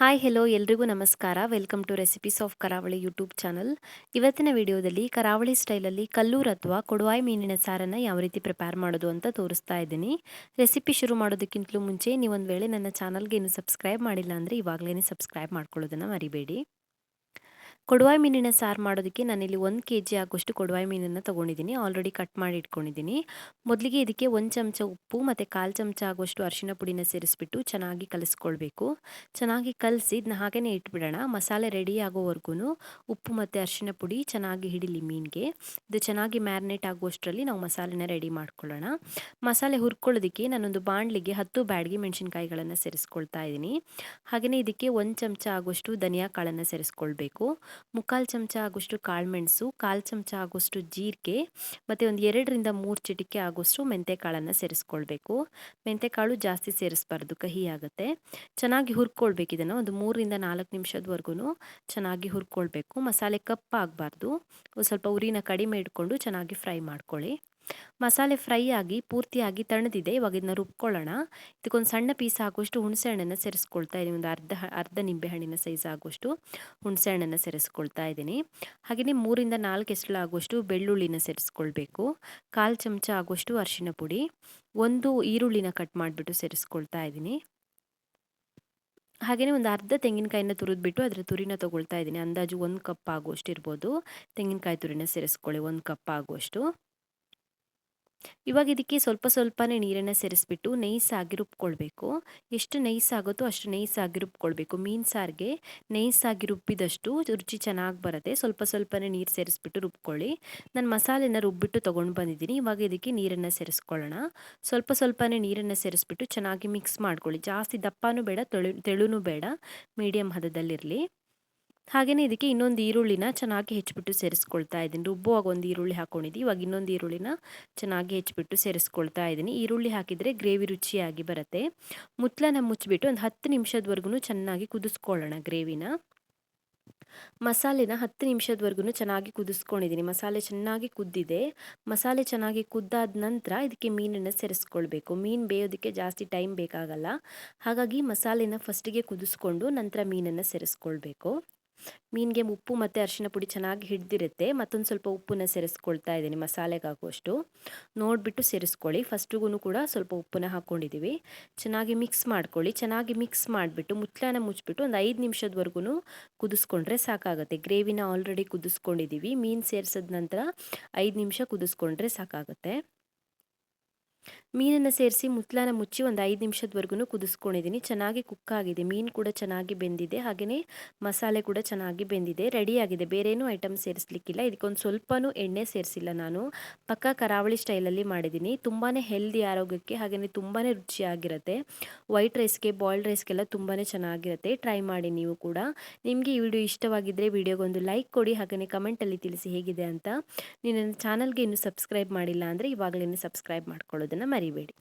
Hi hello ಎಲ್ರಿಗೂ ನಮಸ್ಕಾರ. Welcome to recipes of Karavali YouTube channel ಇವತ್ತಿನ ವಿಡಿಯೋದಲ್ಲಿ ಕರಾವಳಿ ಸ್ಟೈಲಲ್ಲಿ ಕಲ್ಲೂರ್ ಅಥವಾ ಕೊಡುವಾಯಿ ಮೀನಿನ ಸಾರನ್ನು ಯಾವ ರೀತಿ ಪ್ರಿಪೇರ್ ಮಾಡೋದು ಅಂತ ತೋರಿಸ್ತಾ ಇದ್ದೀನಿ. ರೆಸಿಪಿ ಶುರು ಮಾಡೋದಕ್ಕಿಂತಲೂ ಮುಂಚೆ ನೀವೊಂದು ವೇಳೆ ನನ್ನ ಚಾನಲ್ಗೆ ಇನ್ನೂ ಸಬ್ಸ್ಕ್ರೈಬ್ ಮಾಡಿಲ್ಲ ಅಂದರೆ ಇವಾಗಲೇ ಸಬ್ಸ್ಕ್ರೈಬ್ ಮಾಡ್ಕೊಳ್ಳೋದನ್ನು ಮರಿಬೇಡಿ. ಕೊಡವಾಯಿ ಮೀನಿನ ಸಾರು ಮಾಡೋದಕ್ಕೆ ನಾನಿಲ್ಲಿ ಒಂದು ಕೆ ಜಿ ಆಗೋಷ್ಟು ಕೊಡವಾಯಿ ಮೀನನ್ನು ತೊಗೊಂಡಿದ್ದೀನಿ. ಆಲ್ರೆಡಿ ಕಟ್ ಮಾಡಿ ಇಟ್ಕೊಂಡಿದ್ದೀನಿ. ಮೊದಲಿಗೆ ಇದಕ್ಕೆ ಒಂದು ಚಮಚ ಉಪ್ಪು ಮತ್ತು ಕಾಲು ಚಮಚ ಆಗೋಷ್ಟು ಅರಿಶಿನ ಪುಡಿನ ಸೇರಿಸ್ಬಿಟ್ಟು ಚೆನ್ನಾಗಿ ಕಲಿಸ್ಕೊಳ್ಬೇಕು. ಚೆನ್ನಾಗಿ ಕಲಸಿ ಇದನ್ನ ಹಾಗೇ ಇಟ್ಬಿಡೋಣ. ಮಸಾಲೆ ರೆಡಿ ಆಗೋವರೆಗೂ ಉಪ್ಪು ಮತ್ತು ಅರಿಶಿನ ಪುಡಿ ಚೆನ್ನಾಗಿ ಹಿಡಿಲಿ ಮೀನಿಗೆ. ಇದು ಚೆನ್ನಾಗಿ ಮ್ಯಾರಿನೇಟ್ ಆಗುವಷ್ಟರಲ್ಲಿ ನಾವು ಮಸಾಲೆನ ರೆಡಿ ಮಾಡ್ಕೊಳ್ಳೋಣ. ಮಸಾಲೆ ಹುರ್ಕೊಳ್ಳೋದಕ್ಕೆ ನಾನೊಂದು ಬಾಣಲಿಗೆ ಹತ್ತು ಬ್ಯಾಡಗಿ ಮೆಣಸಿನ್ಕಾಯಿಗಳನ್ನು ಸೇರಿಸ್ಕೊಳ್ತಾ ಇದ್ದೀನಿ. ಹಾಗೆಯೇ ಇದಕ್ಕೆ ಒಂದು ಚಮಚ ಆಗೋಷ್ಟು ಧನಿಯಾ ಕಾಳನ್ನು ಸೇರಿಸ್ಕೊಳ್ಬೇಕು. ಮುಕ್ಕಾಲು ಚಮಚ ಆಗೋಷ್ಟು ಕಾಳುಮೆಣಸು ಕಾಲು ಚಮಚ ಆಗೋಷ್ಟು ಜೀರಿಗೆ, ಮತ್ತು ಒಂದು ಎರಡರಿಂದ ಮೂರು ಚಿಟಿಕೆ ಆಗೋಷ್ಟು ಮೆಂತೆಕಾಳನ್ನು ಸೇರಿಸ್ಕೊಳ್ಬೇಕು. ಮೆಂತೆಕಾಳು ಜಾಸ್ತಿ ಸೇರಿಸ್ಬಾರ್ದು, ಕಹಿ ಆಗುತ್ತೆ. ಚೆನ್ನಾಗಿ ಹುರ್ಕೊಳ್ಬೇಕು ಇದನ್ನು, ಒಂದು ಮೂರರಿಂದ ನಾಲ್ಕು ನಿಮಿಷದವರೆಗೂ ಚೆನ್ನಾಗಿ ಹುರ್ಕೊಳ್ಬೇಕು. ಮಸಾಲೆ ಕಪ್ಪಾಗಬಾರ್ದು. ಸ್ವಲ್ಪ ಉರಿನ ಕಡಿಮೆ ಇಟ್ಕೊಂಡು ಚೆನ್ನಾಗಿ ಫ್ರೈ ಮಾಡ್ಕೊಳ್ಳಿ. ಮಸಾಲೆ ಫ್ರೈ ಆಗಿ ಪೂರ್ತಿಯಾಗಿ ತಣ್ಣದಿದೆ ಇವಾಗ ಇದನ್ನ ರುಬ್ಕೊಳ್ಳೋಣ. ಇದಕ್ಕೊಂದು ಸಣ್ಣ ಪೀಸ್ ಆಗುವಷ್ಟು ಹುಣಸೆ ಹಣ್ಣನ್ನು ಸೇರಿಸ್ಕೊಳ್ತಾ ಇದ್ದೀನಿ ಒಂದು ಅರ್ಧ ಅರ್ಧ ನಿಂಬೆಹಣ್ಣಿನ ಸೈಜ್ ಆಗುವಷ್ಟು ಹುಣಸೆ ಹಣ್ಣನ್ನು ಸೇರಿಸ್ಕೊಳ್ತಾ ಇದ್ದೀನಿ ಹಾಗೆಯೇ ಮೂರಿಂದ ನಾಲ್ಕು ಎಸಳು ಆಗುವಷ್ಟು ಬೆಳ್ಳುಳ್ಳಿನ ಸೇರಿಸ್ಕೊಳ್ಬೇಕು. ಕಾಲು ಚಮಚ ಆಗುವಷ್ಟು ಅರಿಶಿನ ಪುಡಿ. ಒಂದು ಈರುಳ್ಳಿನ ಕಟ್ ಮಾಡಿಬಿಟ್ಟು ಸೇರಿಸ್ಕೊಳ್ತಾ ಇದ್ದೀನಿ ಹಾಗೆಯೇ ಒಂದು ಅರ್ಧ ತೆಂಗಿನಕಾಯಿನ ತುರಿದ್ಬಿಟ್ಟು ಅದರ ತುರಿನ ತೊಗೊಳ್ತಾ ಇದ್ದೀನಿ ಅಂದಾಜು ಒಂದು ಕಪ್ ಆಗುವಷ್ಟು ಇರ್ಬೋದು. ತೆಂಗಿನಕಾಯಿ ತುರಿನ ಸೇರಿಸ್ಕೊಳ್ಳಿ. ಒಂದು ಕಪ್ ಆಗುವಷ್ಟು. ಇವಾಗ ಇದಕ್ಕೆ ಸ್ವಲ್ಪ ಸ್ವಲ್ಪನೇ ನೀರನ್ನು ಸೇರಿಸ್ಬಿಟ್ಟು ನೈಸಾಗಿ ರುಬ್ಕೊಳ್ಬೇಕು ಎಷ್ಟು ನೈಸಾಗುತ್ತೋ ಅಷ್ಟು ನೈಸಾಗಿ ರುಬ್ಕೊಳ್ಬೇಕು ಮೀನು ಸಾರಿಗೆ ನೈಸಾಗಿ ರುಬ್ಬಿದಷ್ಟು ರುಚಿ ಚೆನ್ನಾಗಿ ಬರುತ್ತೆ. ಸ್ವಲ್ಪ ಸ್ವಲ್ಪನೇ ನೀರು ಸೇರಿಸ್ಬಿಟ್ಟು ರುಬ್ಕೊಳ್ಳಿ. ನಾನು ಮಸಾಲೆನ ರುಬ್ಬಿಟ್ಟು ತೊಗೊಂಡು ಬಂದಿದ್ದೀನಿ. ಇವಾಗ ಇದಕ್ಕೆ ನೀರನ್ನು ಸೇರಿಸ್ಕೊಳ್ಳೋಣ. ಸ್ವಲ್ಪ ಸ್ವಲ್ಪನೇ ನೀರನ್ನು ಸೇರಿಸ್ಬಿಟ್ಟು ಚೆನ್ನಾಗಿ ಮಿಕ್ಸ್ ಮಾಡ್ಕೊಳ್ಳಿ. ಜಾಸ್ತಿ ದಪ್ಪನೂ ಬೇಡ, ತೆಳು, ತೆಳುನೂ ಬೇಡ. ಮೀಡಿಯಮ್ ಹದದಲ್ಲಿರಲಿ. ಹಾಗೆಯೇ ಇದಕ್ಕೆ ಇನ್ನೊಂದು ಈರುಳ್ಳಿನ ಚೆನ್ನಾಗಿ ಹೆಚ್ಚಿಬಿಟ್ಟು ಸೇರಿಸ್ಕೊಳ್ತಾ ಇದ್ದೀನಿ. ರುಬ್ಬುವಾಗ ಒಂದು ಈರುಳ್ಳಿ ಹಾಕೊಂಡಿದ್ದೀವಿ ಇವಾಗ ಇನ್ನೊಂದು ಈರುಳ್ಳಿನ ಚೆನ್ನಾಗಿ ಹೆಚ್ಚಿಬಿಟ್ಟು ಸೇರಿಸ್ಕೊಳ್ತಾ ಇದ್ದೀನಿ. ಈರುಳ್ಳಿ ಹಾಕಿದರೆ ಗ್ರೇವಿ ರುಚಿಯಾಗಿ ಬರುತ್ತೆ. ಮುತ್ತಲನ್ನ ಮುಚ್ಚಿಬಿಟ್ಟು ಒಂದು ಹತ್ತು ನಿಮಿಷದವರೆಗೂ ಚೆನ್ನಾಗಿ ಕುದಿಸ್ಕೊಳ್ಳೋಣ ಗ್ರೇವಿನ. ಮಸಾಲೆನ ಹತ್ತು ನಿಮಿಷದವರೆಗೂ ಚೆನ್ನಾಗಿ ಕುದಿಸ್ಕೊಂಡಿದ್ದೀನಿ. ಮಸಾಲೆ ಚೆನ್ನಾಗಿ ಕುದ್ದಿದೆ. ಮಸಾಲೆ ಚೆನ್ನಾಗಿ ಕುದ್ದಾದ ನಂತರ ಇದಕ್ಕೆ ಮೀನನ್ನು ಸೇರಿಸ್ಕೊಳ್ಬೇಕು. ಮೀನು ಬೇಯೋದಕ್ಕೆ ಜಾಸ್ತಿ ಟೈಮ್ ಬೇಕಾಗಲ್ಲ. ಹಾಗಾಗಿ ಮಸಾಲೆನ ಫಸ್ಟಿಗೆ ಕುದಿಸ್ಕೊಂಡು ನಂತರ ಮೀನನ್ನು ಸೇರಿಸ್ಕೊಳ್ಬೇಕು. ಮೀನಿಗೆ ಉಪ್ಪು ಮತ್ತು ಅರಿಶಿನ ಪುಡಿ ಚೆನ್ನಾಗಿ ಹಿಡ್ದಿರುತ್ತೆ. ಮತ್ತೊಂದು ಸ್ವಲ್ಪ ಉಪ್ಪನ್ನ ಸೇರಿಸ್ಕೊಳ್ತಾ ಇದ್ದೀನಿ ಮಸಾಲೆಗಾಗುವಷ್ಟು ನೋಡಿಬಿಟ್ಟು ಸೇರಿಸ್ಕೊಳ್ಳಿ. ಫಸ್ಟಿಗೂ ಕೂಡ ಸ್ವಲ್ಪ ಉಪ್ಪನ್ನ ಹಾಕ್ಕೊಂಡಿದ್ದೀವಿ ಚೆನ್ನಾಗಿ ಮಿಕ್ಸ್ ಮಾಡ್ಕೊಳ್ಳಿ. ಚೆನ್ನಾಗಿ ಮಿಕ್ಸ್ ಮಾಡಿಬಿಟ್ಟು ಮುಚ್ಚಳನ ಮುಚ್ಚಿಬಿಟ್ಟು ಒಂದು ಐದು ನಿಮಿಷದವರೆಗೂ ಕುದಿಸ್ಕೊಂಡ್ರೆ ಸಾಕಾಗುತ್ತೆ. ಗ್ರೇವಿನ ಆಲ್ರೆಡಿ ಕುದಿಸ್ಕೊಂಡಿದ್ದೀವಿ ಮೀನು ಸೇರಿಸಿದ ನಂತರ ಐದು ನಿಮಿಷ ಕುದಿಸ್ಕೊಂಡ್ರೆ ಸಾಕಾಗುತ್ತೆ. ಮೀನನ್ನು ಸೇರಿಸಿ ಮುತ್ತಲನ ಮುಚ್ಚಿ ಒಂದು ಐದು ನಿಮಿಷದವರೆಗೂ ಕುದಿಸ್ಕೊಂಡಿದ್ದೀನಿ ಚೆನ್ನಾಗಿ ಕುಕ್ ಆಗಿದೆ. ಮೀನು ಕೂಡ ಚೆನ್ನಾಗಿ ಬೆಂದಿದೆ. ಹಾಗೆಯೇ ಮಸಾಲೆ ಕೂಡ ಚೆನ್ನಾಗಿ ಬೆಂದಿದೆ. ರೆಡಿಯಾಗಿದೆ ಬೇರೇನೂ ಐಟಮ್ ಸೇರಿಸ್ಲಿಕ್ಕಿಲ್ಲ. ಇದಕ್ಕೊಂದು ಸ್ವಲ್ಪನೂ ಎಣ್ಣೆ ಸೇರಿಸಿಲ್ಲ ನಾನು. ಪಕ್ಕ ಕರಾವಳಿ ಸ್ಟೈಲಲ್ಲಿ ಮಾಡಿದ್ದೀನಿ ತುಂಬಾ ಹೆಲ್ದಿ ಆರೋಗ್ಯಕ್ಕೆ ಹಾಗೆಯೇ ತುಂಬಾ ರುಚಿಯಾಗಿರುತ್ತೆ. ವೈಟ್ ರೈಸ್ಗೆ ಬಾಯ್ಲ್ಡ್ ರೈಸ್ಗೆಲ್ಲ ತುಂಬಾ ಚೆನ್ನಾಗಿರುತ್ತೆ. ಟ್ರೈ ಮಾಡಿ ನೀವು ಕೂಡ. ನಿಮಗೆ ಈ ವಿಡಿಯೋ ಇಷ್ಟವಾಗಿದ್ದರೆ ವಿಡಿಯೋಗೊಂದು ಲೈಕ್ ಕೊಡಿ. ಹಾಗೆಯೇ ಕಮೆಂಟಲ್ಲಿ ತಿಳಿಸಿ ಹೇಗಿದೆ ಅಂತ. ನೀನು ನನ್ನ ಚಾನಲ್ಗೆ ಇನ್ನೂ ಸಬ್ಸ್ಕ್ರೈಬ್ ಮಾಡಿಲ್ಲ ಅಂದರೆ ಇವಾಗಲೇ ಸಬ್ಸ್ಕ್ರೈಬ್ ಮಾಡ್ಕೊಳ್ಳೋದನ್ನು ಮರಿಬೇಡಿ